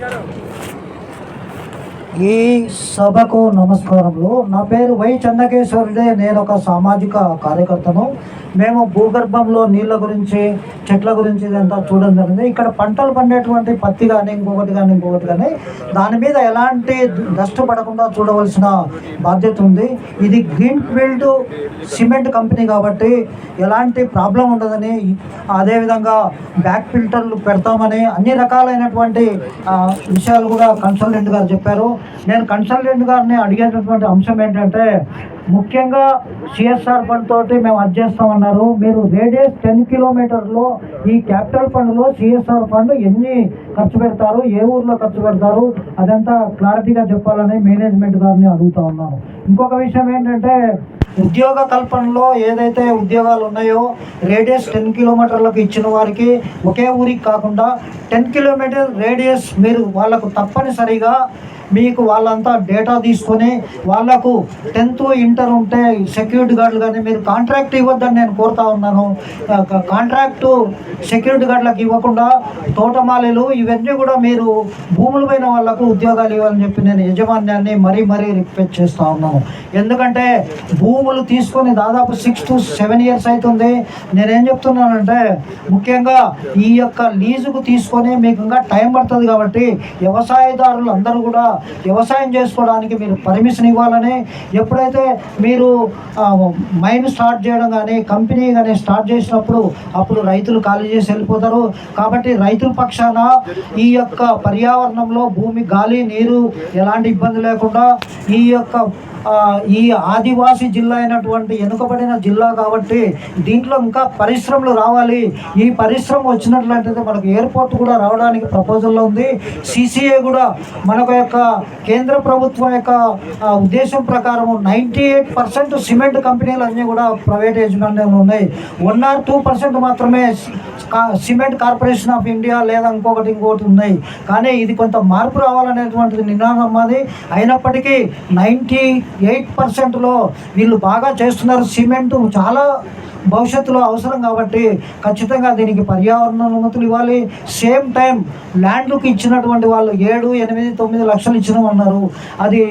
এগারো ఈ సభకు నమస్కారములు. నా పేరు వై చందకేశ్వరుడే నేను ఒక సామాజిక కార్యకర్తను. మేము భూగర్భంలో నీళ్ళ గురించి చెట్ల గురించి ఇదంతా చూడడం జరిగింది. ఇక్కడ పంటలు పండేటువంటి పత్తి కానీ ఇంకొకటి కానీ ఇంకొకటి కానీ దాని మీద ఎలాంటి డస్ట్ పడకుండా చూడవలసిన బాధ్యత ఉంది. ఇది గ్రీన్ ఫీల్డ్ సిమెంట్ కంపెనీ కాబట్టి ఎలాంటి ప్రాబ్లం ఉండదని అదేవిధంగా బ్యాక్ ఫిల్టర్లు పెడతామని అన్ని రకాలైనటువంటి విషయాలు కూడా కన్సల్టెంట్ గారు చెప్పారు. నేను కన్సల్టెంట్ గారిని అడిగేటటువంటి అంశం ఏంటంటే ముఖ్యంగా సిఎస్ఆర్ ఫండ్ తోటి మేము అది చేస్తామన్నారు. మీరు రేడియస్ టెన్ కిలోమీటర్లో ఈ క్యాపిటల్ ఫండ్లో సిఎస్ఆర్ ఫండ్ ఎన్ని ఖర్చు పెడతారు ఏ ఊర్లో ఖర్చు పెడతారు అదంతా క్లారిటీగా చెప్పాలని మేనేజ్మెంట్ గారిని అడుగుతా ఉన్నాను. ఇంకొక విషయం ఏంటంటే ఉద్యోగ కల్పనలో ఏదైతే ఉద్యోగాలు ఉన్నాయో రేడియస్ టెన్ కిలోమీటర్లకు ఇచ్చిన వారికి ఒకే ఊరికి కాకుండా టెన్ కిలోమీటర్ రేడియస్ మీరు వాళ్ళకు తప్పనిసరిగా మీకు వాళ్ళంతా డేటా తీసుకొని వాళ్ళకు టెన్త్ ఇంటర్ ఉంటే సెక్యూరిటీ గార్డులు కానీ మీరు కాంట్రాక్ట్ ఇవ్వద్దని నేను కోరుతా ఉన్నాను. కాంట్రాక్టు సెక్యూరిటీ గార్డులకు ఇవ్వకుండా తోటమాలీలు ఇవన్నీ కూడా మీరు భూములు పైన వాళ్ళకు ఉద్యోగాలు ఇవ్వాలని చెప్పి నేను యజమాన్యాన్ని మరీ మరీ రిక్వెస్ట్ చేస్తూ ఉన్నాను. ఎందుకంటే భూములు తీసుకొని దాదాపు సిక్స్ టు సెవెన్ ఇయర్స్ అవుతుంది నేనేం చెప్తున్నానంటే ముఖ్యంగా ఈ యొక్క లీజుకు తీసుకొని మీకు ఇంకా టైం పడుతుంది కాబట్టి వ్యవసాయదారులు అందరూ కూడా వ్యవసాయం చేసుకోవడానికి మీరు పర్మిషన్ ఇవ్వాలని ఎప్పుడైతే మీరు మైన్ స్టార్ట్ చేయడం కానీ కంపెనీ కానీ స్టార్ట్ చేసినప్పుడు అప్పుడు రైతులు ఖాళీ చేసి వెళ్ళిపోతారు. కాబట్టి రైతుల పక్షాన ఈ యొక్క పర్యావరణంలో భూమి గాలి నీరు ఎలాంటి ఇబ్బంది లేకుండా ఈ యొక్క ఈ ఆదివాసీ జిల్లా అయినటువంటి వెనుకబడిన జిల్లా కాబట్టి దీంట్లో ఇంకా పరిశ్రమలు రావాలి. ఈ పరిశ్రమ వచ్చినట్లయితే మనకు ఎయిర్పోర్ట్ కూడా రావడానికి ప్రపోజల్లో ఉంది. సిసిఏ కూడా మనకు యొక్క కేంద్ర ప్రభుత్వం యొక్క ఉద్దేశం ప్రకారం నైంటీ ఎయిట్ పర్సెంట్ సిమెంట్ కంపెనీలు అన్నీ కూడా ప్రైవేట్ యజమాన్యాలు ఉన్నాయి. వన్ ఆర్ టూ పర్సెంట్ మాత్రమే కా- సిమెంట్ కార్పొరేషన్ ఆఫ్ ఇండియా లేదా ఇంకొకటి ఇంకొకటి ఉన్నాయి. కానీ ఇది కొంత మార్పు రావాలనేటువంటిది నినాదం మాది. అయినప్పటికీ నైంటీ ఎయిట్ పర్సెంట్లో వీళ్ళు బాగా చేస్తున్నారు. సిమెంట్ చాలా భవిష్యత్తులో అవసరం కాబట్టి ఖచ్చితంగా దీనికి పర్యావరణ అనుమతులు ఇవ్వాలి. సేమ్ టైం ల్యాండ్లకు ఇచ్చినటువంటి వాళ్ళు ఏడు ఎనిమిది తొమ్మిది లక్షలు ఇచ్చినామన్నారు. అది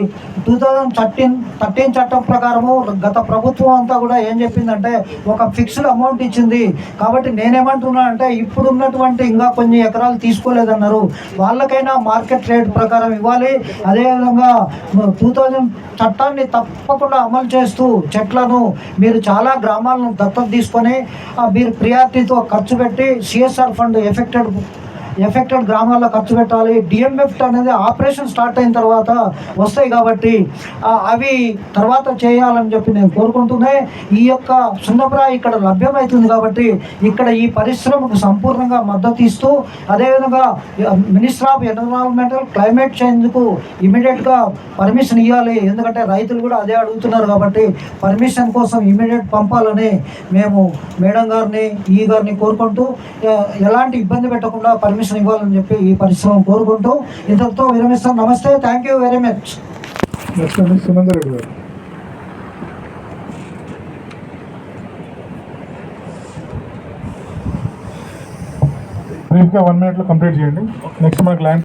టూ థౌజండ్ థర్టీన్ థర్టీన్ చట్టం ప్రకారము గత ప్రభుత్వం అంతా కూడా ఏం చెప్పిందంటే ఒక ఫిక్స్డ్ అమౌంట్ ఇచ్చింది. కాబట్టి నేనేమంటున్నా అంటే ఇప్పుడు ఉన్నటువంటి ఇంకా కొన్ని ఎకరాలు తీసుకోలేదన్నారు. వాళ్ళకైనా మార్కెట్ రేట్ ప్రకారం ఇవ్వాలి. అదేవిధంగా టూ థౌజండ్ చట్టం చట్టాన్ని తప్పకుండా అమలు చేస్తూ చెట్లను మీరు చాలా గ్రామాలను దత్తత తీసుకొని మీరు ప్రియారిటీతో ఖర్చు పెట్టి సిఎస్ఆర్ ఫండ్ ఎఫెక్టెడ్ ఎఫెక్టెడ్ గ్రామాల్లో ఖర్చు పెట్టాలి. డిఎంఎఫ్ అనేది ఆపరేషన్ స్టార్ట్ అయిన తర్వాత వస్తాయి కాబట్టి అవి తర్వాత చేయాలని చెప్పి నేను కోరుకుంటూనే ఈ యొక్క సున్నప్రాయ ఇక్కడ లభ్యమవుతుంది కాబట్టి ఇక్కడ ఈ పరిశ్రమకు సంపూర్ణంగా మద్దతు ఇస్తూ అదేవిధంగా మినిస్టర్ ఆఫ్ ఎన్విరాన్మెంటల్ క్లైమేట్ చేంజ్కు ఇమీడియట్గా పర్మిషన్ ఇవ్వాలి ఎందుకంటే రైతులు కూడా అదే అడుగుతున్నారు కాబట్టి పర్మిషన్ కోసం ఇమీడియట్ పంపాలని మేము మేడం గారిని ఈ గారిని కోరుకుంటూ ఎలాంటి ఇబ్బంది పెట్టకుండా పర్మిషన్ ఇవ్వాలని చెప్పి ఈ పరిశ్రమ కోరుకుంటూ ఇంతటితో విరమిస్తాం. నమస్తే. థ్యాంక్ యూ వెరీ మచ్ బ్రీఫ్గా వన్ మినిట్లో కంప్లీట్ చేయండి. నెక్స్ట్ మనకు ల్యాండ్